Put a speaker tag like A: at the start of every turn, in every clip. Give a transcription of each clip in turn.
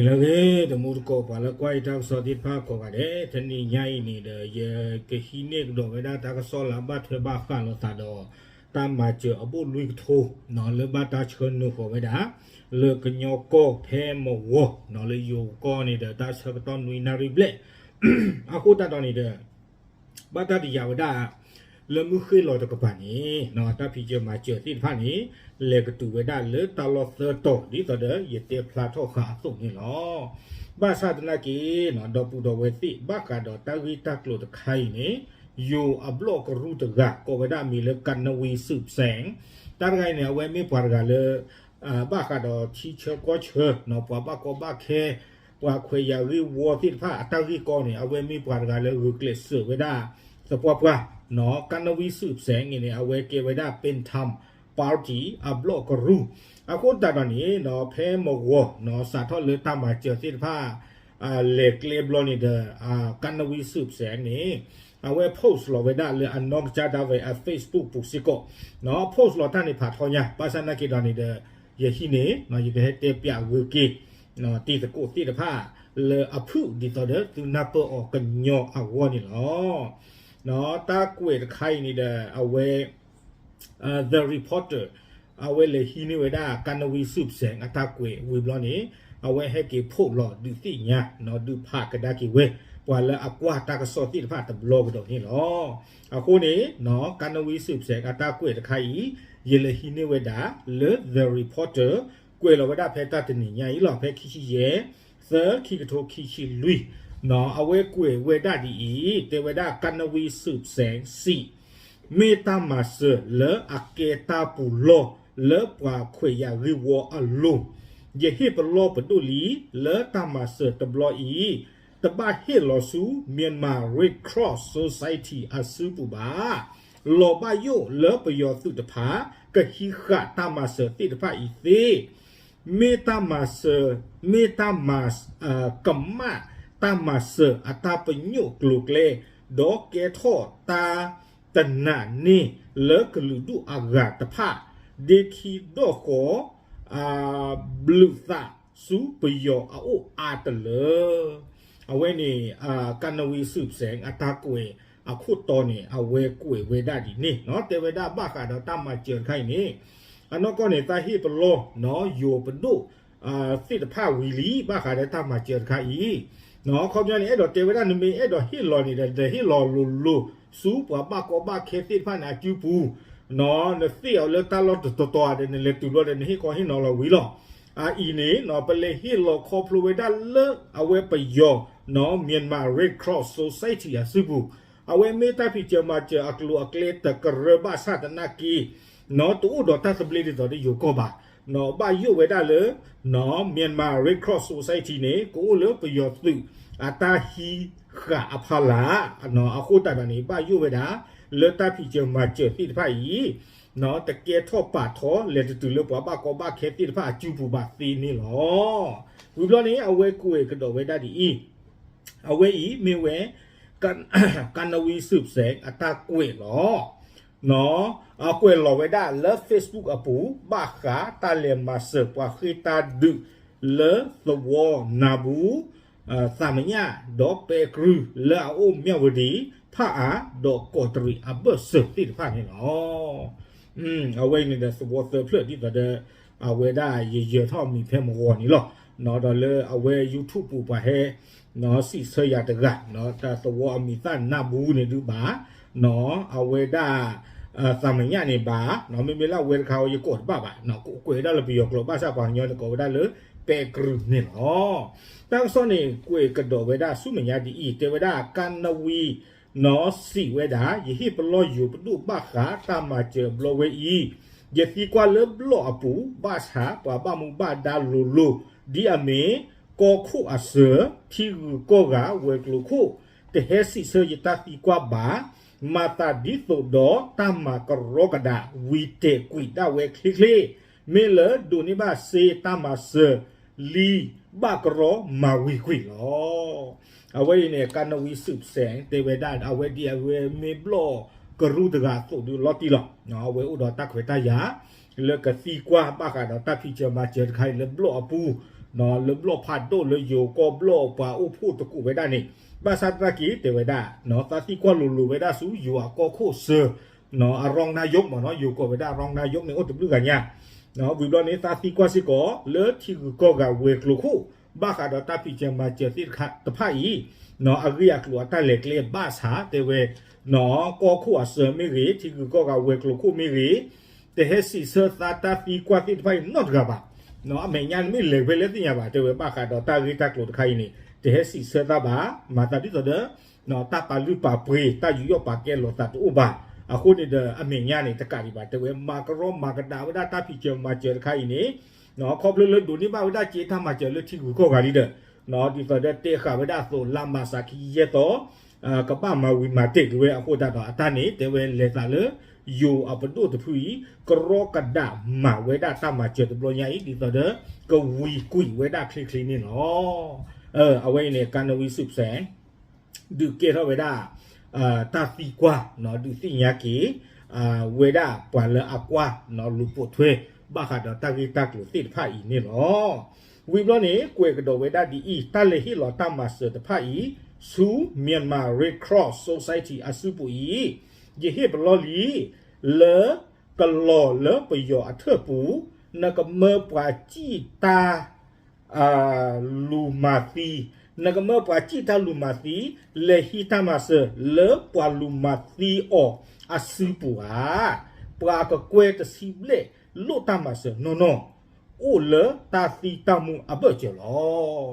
A: ဒီလကေတမှုတကောပါလကွိုက်တောက်စောတိဖာကောကတဲ့တဏိညာဤနေတဲ့ယေကဟိနေကတော့ဝဒတာကစောလာဘတ်ထွေဘခါလောတာတော့တမ်းမချအပုလူကထိုနော်လေဘတာချွန်းနုခေါ်ဝဒလေကညောကောဖဲမဝနော်လေယောကောနေတဲ့တာစကတော့နွေနာရီဘလက်အခုတတော်နေတဲ့ဘတာဒီယဝဒါ le mu khê lo to ka ni no ta phi je ma che ti pha ni le ka tu we da le ta lo thơ to di to de ye te phla tho kha so ni lo ba sa tna ki no do pu do we ti ba ka do ta wi ta klo to khai ni yo a blo ko ru to ga ko we da mi le kan na wi sup seng ta ga ne we mi par ga le အာဘာကတော့ချီချေကောချေနော်ပွားဘာကောဘာခဲပွားခွေရရီဝေါ်တိဖာအတရီကောနေအဝဲမိပွားကလည်းရုကလစ်ဆဝဒါစပွားပွား နော်ကန်နဝီစုစဲငင်းနေအဝဲကေဝဒါပင်ထမ်ပါတီအဘလော့ကရူအခုတတော်နေနော်ဖဲမောဝနော်စာထောလေတမချေတိဖာအာလေကလေဘလောနေတဲ့အာကန်နဝီစုစဲနေအဝဲ post လောဝဒါလေအနော့ဂျာဒါဝဲ Facebook ပုစီကိုနော် post လောတန်နေဖာထောညာပါစနာကေတော်နေတဲ့ယရှိနေနော်ယကဟဲတေပြဝကေနော်တီတကိုတီတဖာလေအဖုဒီတော်တဲ့သူနပေါ်အကညောအဝနီလော နော်တာကွေတခိုင်နေတဲ့အဝဲ uh the reporter အဝဲလေဟီနေဝဒါကန်နဝီဆုပ်စံအတာကွေဝေဘလနေအဝဲဟဲကေဖို့လောဒူတိညာနော်ဒူဖာကဒါကီဝဲပွာလအကွာတာကစောတိတဖာတဘလော့တော့ဟင်းလောအခုနေနော်ကန်နဝီဆုပ်စံအတာကွေတခိုင်ယေလဟီနေဝဒါ le the reporter ကွေလောဝဒါဖဲတတ်တနေညာဤလောဖဲခိရှိယေသခိကထိုခိရှိလူ နော်အဝဲကွေဝေဒဒီဤတေဝဒါကန်နဝီဆုပ်စံစီမေတာမဆလေအကေတာပူလောလေပွာခွေရရီဝအလုံးယေဟိပလောပဒူလီလေတာမဆတဘလောဤတဘဟေလောစုမြန်မာ Red Cross Society အစုပူပါလောဘယိုလေပယောသုတဖာကခိခတာမဆတိတဖာဤသေးမေတာမဆမေတာမဆအကမ္မ တာမဆအတာပညုကလုကလေဒေါကေထောတာတနာနေလေကလူဒူအဂါတဖာဒေခီဒိုခိုအာဘလူသာစူပယောအိုအာတလေအဝဲနေအာကနဝီစုစဲအတာကွေအခုတော်နေအဝဲကွေဝေဒဒီနေနော်တေဝေဒဘခါတော့တမကျန်ခိုင်နေအနောကနေတာဟိပလောနော်ယောပဒုအာစစ်ဖဝီလီဘခါတဲ့တမကျန်ခိုင် နော်ခေါပြန်နေအဲ့တော့တေဝေဒနမေအဲ့တော့ဟိလောနေတဲ့ဟိလောလူလူစူပဘကောဘခေတိဖနာကျူပူနော်နစီအလတာလောတတော်တဲ့နေလေတူလို့တဲ့ဟိကောဟိနော်လောဝီလောအာအီနေနော်ပလေဟီလောခေါပလိုဝေဒလအဝဲပယောနော်မြန်မာ Red Cross Society အစုဘူးအဝဲမေတာဖီချမချအကလူအကလေတကရဘဆတ်နာကီနော်တူဒတာစပလီတော်ဒီယိုကောပါ နော်ဘာယူဝဲတာလေနော်မြန်မာ Red Cross Society နေကိုလို့ပြောသူအတာဟီခအဖလာနော်အခုတတနေဘာယူဝဲတာလေတာဖီဂျမချေတိတဖာဤနော်တကယ်ထော့ပါထော့လေတူလို့ဘာဘာကောဘာခဲတိတဖာကျူပူပါသေးနေလောဝီဘလောနေအဝဲကိုရကတော့ဝဲတာဒီဤအဝဲဤမေဝဲကန်ကန်နဝီစုပ်စဲအတာကွေလော no a quello veda le facebook apu baka tale masa pa kita du le the war nabu samanya do pe kru le o miawdi tha a do kotri abus ti pha ni no um away ni the support the plot di the aweda ye ye tho mi phe mo wo ni lo no do le away youtube pu pa he no si se ya de ga no ta the war mi san nabu ni du ba နေတူပါနော်အဝေဒအသမညနေပါနော်မေမေလာဝေခါရကိုပါပါနော်ကိုကွေဒါလပြီးရောကလပါစာပါညောကိုဒါလပေကရုနေနော်တောက်စောနေကွေကတော်ဝေဒဆုမညာဒီဤတေဝဒကန်နဝီနော်စီဝေဒယဟိပလောယူပဒုပခါတမချေဘလဝေဤယတိကွာလဘလောအပူဘာသာပပမူဘာဒါလူလူဒီအမေကိုခုအစထီကိုကဝေကလူခုတဟဲစီဆယတတိကွာဘာ မာတာဒီတိုဒတမကရောကဒါဝီတေကွီဒါဝေခလီခလီမေလဒိုနိဘာစေတမဆလီဘကရောမာဝီကွီလောအဝေးနေကနဝီစုစဲတေဝဒတ်အဝေဒီအဝေမေဘလောကရုဒဂါတိုဒူလော်တီလောနော်အဝေဥဒတာခွေတယာလကစီကွာဘကတော့တဖိချမချေခိုင်လဘလောအပူနော်လဘလဖတ်တော့လေယိုကောဘလပါဥဖို့တကူဝေဒနေ ဘာသာတကီတေဝေဒနော်တတိကွာလူလူဝေဒဆူယူအကောခိုဆာနော်အရောင်နာယုတ်မနော်ယူကောဝေဒရောင်နာယုတ်နေအတဘလူကညာနော်ဝီဘလနေတတိကွာစီကောလေတီကောကဝေကလူခုဘာခါဒတာပိချမချတိခတဖိုင်နော်အဂိယကလူအတလေကလေဘာသာတေဝေနော်ကောခုအစမေရီတီကောကဝေကလူခုမေရီတေဟစီဆာတာတိကွာတိဖိုင်နော့ကဘာနော်အမေညာမိလေဝဲလက်တင်ရပါတေဝဲပါခါတော့တာဂီတက်လို့တခိုင်းနေ တေဟစီဆတာဘာမာတာဒီတော့နော်တာပါလူပါပရီတာယူရပါကဲလို့တာတူဘာအခုနေတဲ့အမေညာနေတကရီပါတေဝဲမာကရောမာကဒါဝဒတာဖီချေမာချေခိုင်းနေနော်ခေါပလလဒူနီဘာဝဒချေတာမာချေလချီကူကိုဂါရီတဲ့နော်ဒီတော့တေခါဝဒဆိုလာမစာခီရဲ့တော့အာကပမဝီမာတေဝဲအခုတာတော့အတန်းနေတေဝဲလေတာလေยูအပဒုတဖူကရောကဒမဝေဒတာမချေတဘလညာဤဒီတော့ကဝီကွီဝေဒခလီခလီနေနော် เออเอาไว้ในการวิสุบแสงดูเกเรเวดาอ่าตาฟีกว่าเนาะดูสิยากีอ่าเวดาปวาเลอากว่าเนาะลูปวดเวบาคาดตากีตากลูติดผ้าอีนี่เนาะวิบลอนี่กวยกระโดเวดาดีอีตาเลฮิหลอตามาเสือตผ้าอีซูเมียนมาเรดครอสโซไซตี้อาซูปุอีเยเฮบลอลีเลอกะลอเลปยออเทปูนะกะเมปวาจีตา အာလူမာတီနကမေပွာကြည်တာလူမာတီလေဟီတမဆလေပွာလူမာတီအောအစုပူဟာပွာကကွဲတစီဘလေလို့တမဆနော်နော်အိုလေတာစီတမှုအဘကျလော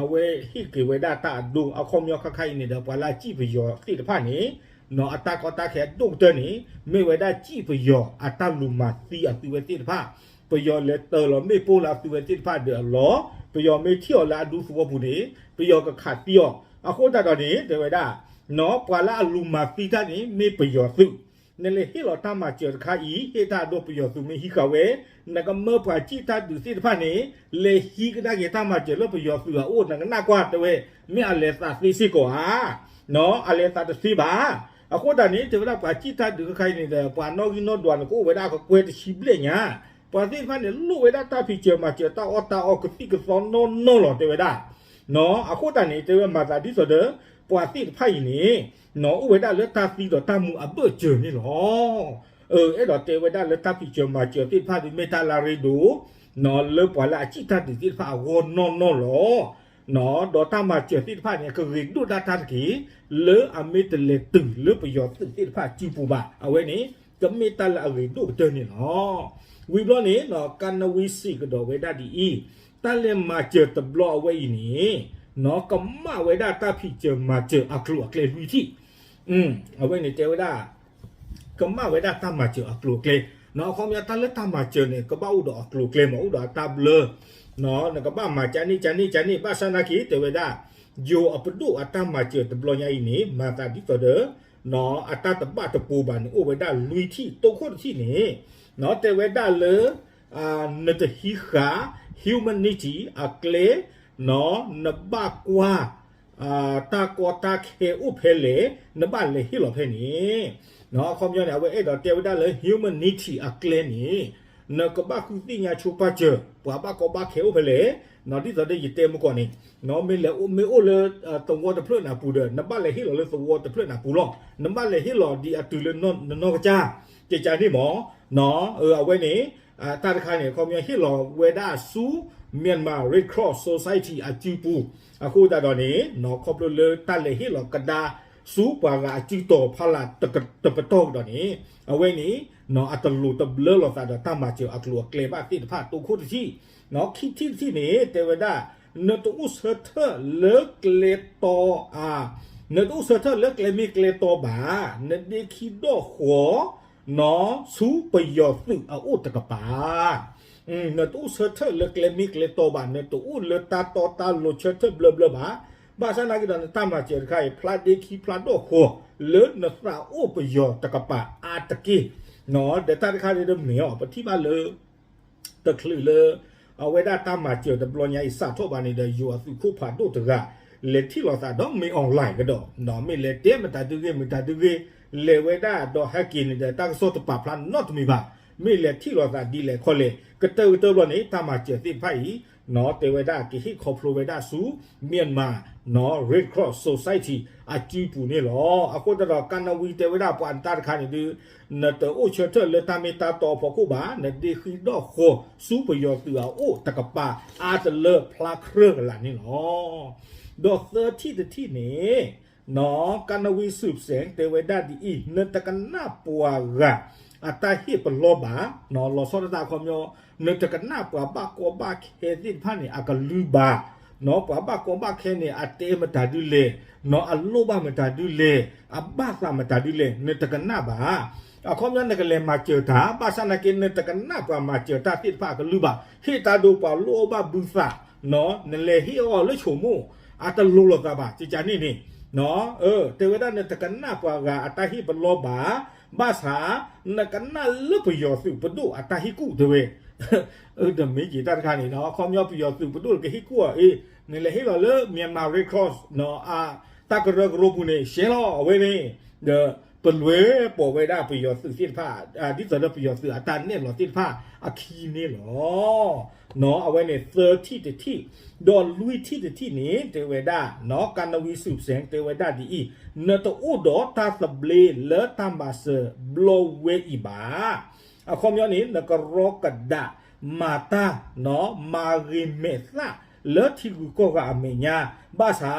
A: အဝဲဟိကေဝဒတာဒုအခေါမြောခခိုင်နေတဲ့ပွာလာကြည့်ပယောတိတဖာနေနော်အတကောတခဲဒုတ်တနေမေဝဒကြည့်ပယောအတလူမာတီအတူဝတိတဖာ ပယောလက်တော်လမေပိုလာတူဝတိတဖာဒေလောပယောမေထီော်လာဒုဖဘောဘူးနေပယောကခတ်တီယောအခုတတော်နေဒေဝဒနော်ပွာလာလူမာတီတနေမေပယောသူနလေဟီလောတမချေခါဤဟေတာဒိုပယောသူမေဟီကဝဲနကမေပွာကြည့်တာဒုတိတဖာနေလေဟီကဒါကေတမချေလောပယောသူအိုနကနာကွာတဝဲမေအလေသာသိစီကိုဟာနော်အလေသာတစီပါအခုတည်းတေဝဒပွာကြည့်တာဒုခိုင်နေတဲ့ပွာနော်ဂီနော်ဒွန်ကိုဝဲတာကိုကွဲတရှိပလ က်ညာပွာသိဖာနေလူဝဲတာတာဖီချေမချေတာအော်တာအော်ကတိကစောနော်နော်လောတေဝဒနော်အခုတည်းတေဝမာတာဒီဆိုတဲ့ပွာတိဖိုင်နေနော်ဥဝဲတာလက်တာဖီတော့တမှုအပုတ်ကျနေလောเออအဲ့တော့တေဝဒလက်တာဖီချေမချေတိဖာဒီမေတာလာရီဒိုနော်လေပွာလာချီတာဒီတိဖာဝနော်နော်လောနော်ဒေါ်တာမချေတိဖာเนี่ยคือดูดาตากีလေအမေတလေตึงလေပယောတိတိဖာជីပူပါအဝဲနေကမေတလာရီဒိုတနေနော် ဝီဘလနေနော်ကန်နဝီစီကတော့ဝဲဒဒီဤတလဲမချေတဘလအဝဲနေနော်ကမဝဲဒတာဖီချေမချေအခလူအခလေလူတီอืมအဝဲနေတေဝဒကမဝဲဒတာမချေအခလူကလေနော်ခေါမရတလဲတာမချေနေကပောက်တော့အခလူကလေမဟုတ်တော့တဘလနော်နကဘာမချာနီချာနီချာနီဘာစနာကီတေဝဒ yo apdu atama che de blonya ini mata di to de no ata teba tepu ban o weda lui thi to kho thi ni no te weda le a ne te hi kha humanity a kle no na ba kwa a ta ko ta khe u phe le na ba le hi lo phe ni no khom yo ne we e do te weda le humanity a kle ni နကဘခုတိညာချိုပါချေပွာဘကဘခဲဥဖလေနော်ဒီတဲ့ရတဲ့မကောနေနော်မေလေမေအိုလေတုံဝတ်တဖလနာပူတယ်နဘလေဟီလောလေသဝတ်တဖလနာပူလောနဘလေဟီလောဒီအတူလေနော်နော်က จิตใจที่หมอหนอเออเอาไว้นี่ตาตคายเนี่ยเขามีฮิลอเวด้าซูเมียนมาเรดครอสโซไซตี้อาจิปูอะคูตาดอนนี้หนอครอบเลยตาเลยฮิลอกระดาซูปากาจิโตพาลาตะตะปะโตกตอนนี้เอาไว้นี้หนออัตลูตะเลลอตาดอตามาเจียวอักลัวเกลบาติพาตัวคุที่หนอคิดที่ที่นี้เทวดาเนตุอุสเธอเลิกเลโตอาเนตุอุสเธอเลิกเลมิเกลโตบาเนดิคิโดหัว นอสูปยอสุเอาอุตกปาอืมเนตู้เซเทเลกเลมิกเลโตบานเนตู้อุเลตาตอตาโลเชเทเบลเบลบาบาษานักดันตามราเจริญใครพลาดเดคีพลาดโอโคเลนสราอุปยอตกปาอาตะกี้นอเดตาคาเดิมเหนียวปฏิบาเลตะคลือเลเอาเว้ได้ตามมาเจียวแต่บลอยาอิสาทั่วบานในเดยัวสุคู่ผ่านดูตระเลที่เราสาดองมีออนไลน์ก็ดอกนอไม่เลเตี้ยมันตาดูเกมันตาดูเก လေဝေဒတော့ဟက်ကင်းတဲ့တာဆော့တပါပလန် not မီပါမေလက်ထီလောသာဒီလေခေါ်လေကတောတောဘလနေတာမကျော်တိဖိုင်နော်တေဝဒကိဟိခေါပလိုဝဒဆူမြန်မာနော် Red Cross Society အကြည့်ပူနေလောအခုတော့ကန်နဝီတေဝဒပန်တာခါနေဒီနတ်အိုချတ်လေတမီတာတော့ဖခုပါနဒီခိတော့ခိုစူပယောတူအိုတကပါအာတလေဖလာခရလာနေလောတော့30တတိနေ နော်ကန်နဝီစုစင်တေဝဒဒီနတကနာပွာဂါ atahi peloba no lo so ta ko myo ne te kana pa ba ko ba khe ti pha ni akalu ba no pa ba ko ba khe ni ate ma ta du le no alo ba ma ta du le abba sa ma ta du le ne te kana ba အခုမြန်ကလေးမှာကျော်တာပါစနာကိနတကနာပါမှာကျော်တာတိဖာကလူပါဟေတာဒိုပါလောဘဘူးဖာနော်နလေဟီအောလချုံမအတလူလကပါကြကြနေနေ နော်เออเทวดาเนตะกันนาปากาอตาหิบโลบาบาสานกันนาลุปยอสุปดุอตาหิกุเดเวเออเดมีจีตาคานี่เนาะคอมยอปยอสุปดุกะหิกุอ่ะเอนี่เลยเฮลเลเมียนมาเรดครอสเนาะอาตากระกรูปุนี่เชลอเวนี่เด ပလွဲပေါ်ဝဲတာပြယောစစ်ဖာအာဒီစရပြယောစစ်အတန်နဲ့လောစစ်ဖာအခီနေလောနော်အဝဲနဲ့30တတိဒေါ်လူတီတတိနေတေဝဒနော်ကနဝီစုစင်တေဝဒဒီဤနတူဒေါ်တာသဘလေလတမ်ဘာဆဘလဝဲဤဘာအခုမျိုးနေနကရောကဒမာတာနော်မာရီမေသာလော်တီကူကောကအမေညာဘာသာ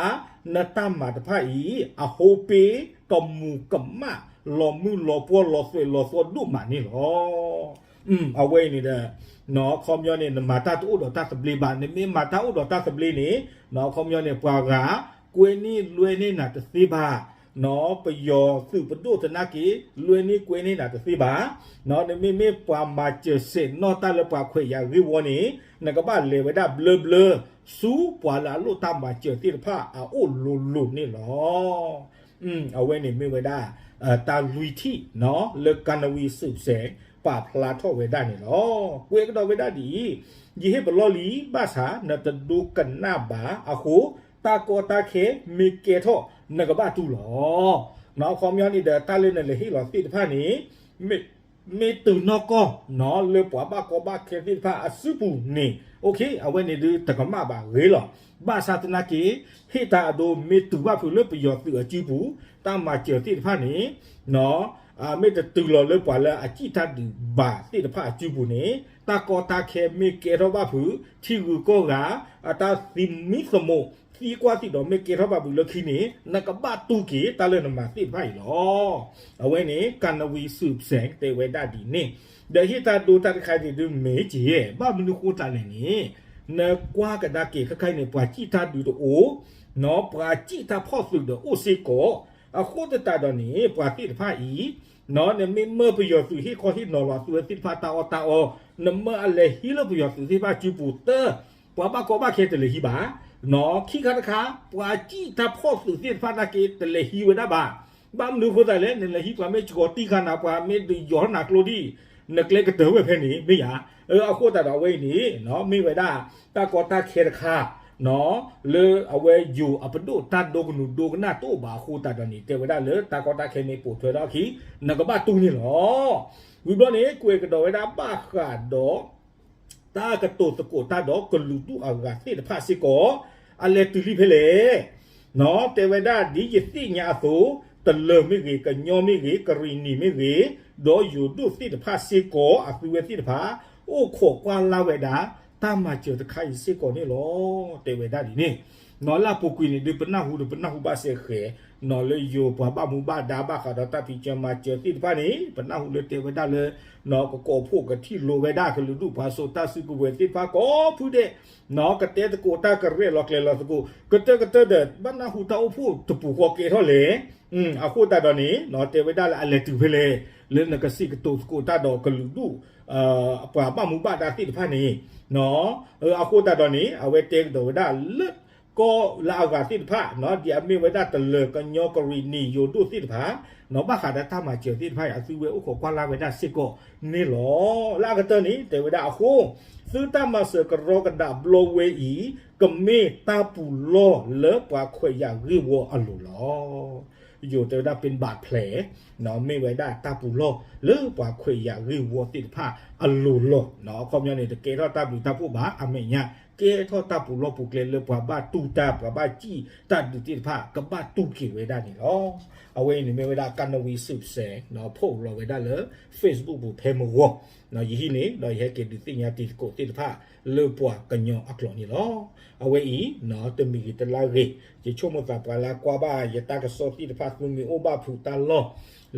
A: နတမ္မာတဖိုင်အဟိုပေ เซบลเวอีบาอะคอมยอนี่นกรอกดามาตาเนาะมาริเมซาเลทิกุโกกาเมญาบาสานตามมาตพาอีอะโฮเปกอมูกัมมาลอมือลอปัวลอสวยลอสวดุมานี่หรออืมเอาไว้นี่เด้อ နော်ခေါမျောနေမာတာတူတော့တတ်ပလီဘာနေမမာတာဥတော့တတ်ပလီနေနော်ခေါမျောနေပွာကကွေနီလွေနေနာတသိပါနော်ပယောစုပဒုတနာကီလွေနေကွေနေနာတသိပါနော်နေမေမေပွာမာချေစေနော်တလပွာခွေရရီဝနေနကပါလေဝဒဘလဘလစူပွာလာလို့တမချေတိဖာအိုလူလူနေလော อืมเอาไว้ในไม่ไว้ได้เอ่อตาลุยที่เนาะเลิกกันวีสืบแสงป่าพลาทอไว้ได้เนี่ยเนาะเวก็ดอกไว้ได้ดียี่ให้บลอลีภาษาเนาะตะดูกันหน้าบาอะโคตาโกตาเคมีเกทอนะกะบะตุหรอเนาะคอมยอนี่เดตาเล่นเลยให้หรอติดผ้านี้มิ อเคเอาไว้นี่ดูตะกมะบาเรลอบาสาตนาเกฮิตาโดมีตุบาฟุเลปยอตุอจิปูตามมาเจติพานี่เนาะ အာမေတတူလောလေပွာလာအကြည့်တတ်ဒီဘာတိတဖာကျူဘူးနေတာကောတာခဲမေကေရောဘဖူချီကူကောကအတာသီမီစမိုစီကွာတိတော့မေကေရောဘဘူးလခိနေနကဘတူကေတလည်းနမတိဖိုင်လောအဝဲနေကန်နဝီစုစဲတေဝဒဒီနေဒဟိတာဒူတတ်ခိုင်ဒီဒူမေကြီးရဲ့ဘာမနုခိုတလည်းနေနကွာကဒါကေခခိုင်နေပွာကြည့်တတ်ဒူတော့အိုနော်ပွာကြည့်တဖော့စုတော့အိုစီကော အခုတတတော့နေပွာတိတဖာဤနော်နမမပယောသူဟိခေါ်ဟိနော်လာသူတိဖာတာအတာအောနမအလေဟိလပယောသူတိဖာချူပူတပွာဘကောဘခေတလေဟိဘာနော်ခိခါတခါပွာကြည့်တာဖို့သူတိဖာတာကေတလေဟိဝဒဘာဘာမလူခိုတယ်လေနလေဟိပွာမေချကိုတိခါနာပွာမေဒီယောနာကလိုဒီနကလေကတဲ့ဝဲဖဲနေမေယာအခုတတော်ဝဲနေနော်မေဝဒတာကောတာခေတခါ နော်လေအဝဲယူအပဒုတတ်ဒိုကနုဒိုကနာတော့ဘာခုတတ်တယ်တေဝဒလေတာကောတာခေနေပို့ထွေတော့ခီနကဘတူနေလောဝိဘနေကွေကတော့ဝဲတာပါခါတော့တာကတုတကိုတာတော့ကလူတူအဂါစေတဖာစီကိုအလေတူလီဖလေနော်တေဝဒဒီယတိညာဆိုတလမိကြီးကညောမိကြီးကရီနီမိကြီးတော့ယူဒုစိတဖာစီကိုအသူဝဲစိတဖာအိုခောကွာလာဝဲတာ ตามมาเจอตะไคร้เสก่อนนี่หรอเตเวดาดีนี่นอลาปุกุนี่ดิปนะหูดิปนะหูบาเสเขนอเลยโยปะบะมูบาดาบะคาดตาพิจมาเจอติปานี่ปนะหูเลยเตเวดาเลยนอก็โกพวกกะที่โลเวดาคือลุปาโซตาซึกุเวติปาก็ผู้เดนอกะเตตะโกตากะเรลอกเลลอสกุกะเตกะเตเดบะนะหูตาโอผู้ตะปูโกเกทอเลอืมอะคูตาดอนี่นอเตเวดาละอะเลตุเพเลเลนกะสิกะโตสกุตาดอกะลุดุ အာပပမှုပတာတိတဖာနေနော်အခုတတော်နေအဝဲတေတော်ဒါလက်ကိုလာကတိတဖာနော်ဒီအမေဝဒတလကညောကရီနီယိုတုတိတဖာနော်ဘခါဒတာမချေတိတဖာအစုဝဲဥကိုကွာလာဝဒစစ်ကိုနေလောလာကတနေတေဝဒအခုသုတမဆကရောကဒါဘလိုဝဲဤကမေတာပူလောလေပွားခွေရရီဝအလိုလော อยู่แต่ได้เป็นบาดแผลเนาะไม่ไว้ได้ตาปูโลหรือว่าคุยอยากรีวัวติดผ้าะကောမြနေတကေတော့တပူတပူပါအမေညာကဲထောတာပူလောပူကလေလေပွားဘာတူတာပွားဘာကြီးတတ်တူတိဖာကဘာတူကိဝေဒာနီလောအဝေးနေမေဝေဒာကန်နဝီဆုဆဲနော်ဖို့လောဝေဒာလေ Facebook ဘူဖဲမေဝနော်ယဟိနေနော်ယဟကေဒီတင်ညာတိကိုတိဖာလေပွားကညောအကလောနီလောအဝေးဤနော်တမီတလာရေချချုံမတာပလာကွာဘာယတာကစောတိဖာကုမီအိုဘာဖူတာလော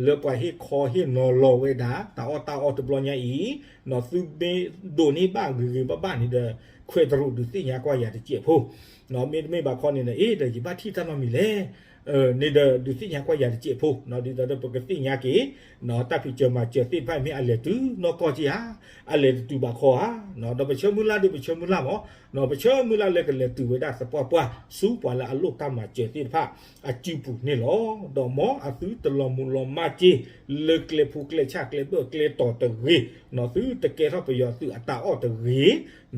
A: le pa hi kho hi no lo we da ta o ta o to blo nya i no su be do ni ba gu gu ba ba ni de khwe dru du ti nya kwa ya de che pho no me me ba kho ni ne e de ji ba thi ta ma mi le နေဒဒုစီညာကွာရတဲ့ဖို့နော်ဒီတော့ပကတိညာကေနော်တပ်ဖြစ်ကြမှာကျသိဖိုက်မြအလေတူနော်ကောကြီးဟာအလေတူပါခေါ်ဟာနော်တော့ပချုံမူလာဒီပချုံမူလာမောနော်ပချုံမူလာလက်ကလေတူဝဒစပွားပွားစူပွာလာအလုတ်တမှာကျသိဖအကျူပူနေလောတော့မောအသူတလမူလမကြီးလက်ကလေဖူကလေချက်ကလေဘကလေတော်တရီနော်သူတကယ်တော့ပယောသူအတာအော့တရီ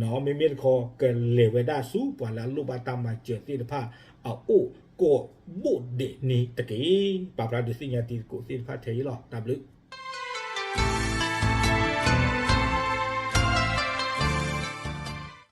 A: နော်မေမေခေါ်ကလေဝဒစူပွာလာလုတ်ပါတမှာကျသိဖအို့ ကိုဘုတ်ဒီနီတကေဘာပရာဒစီညာတီကိုစိဖတ်ထေလော W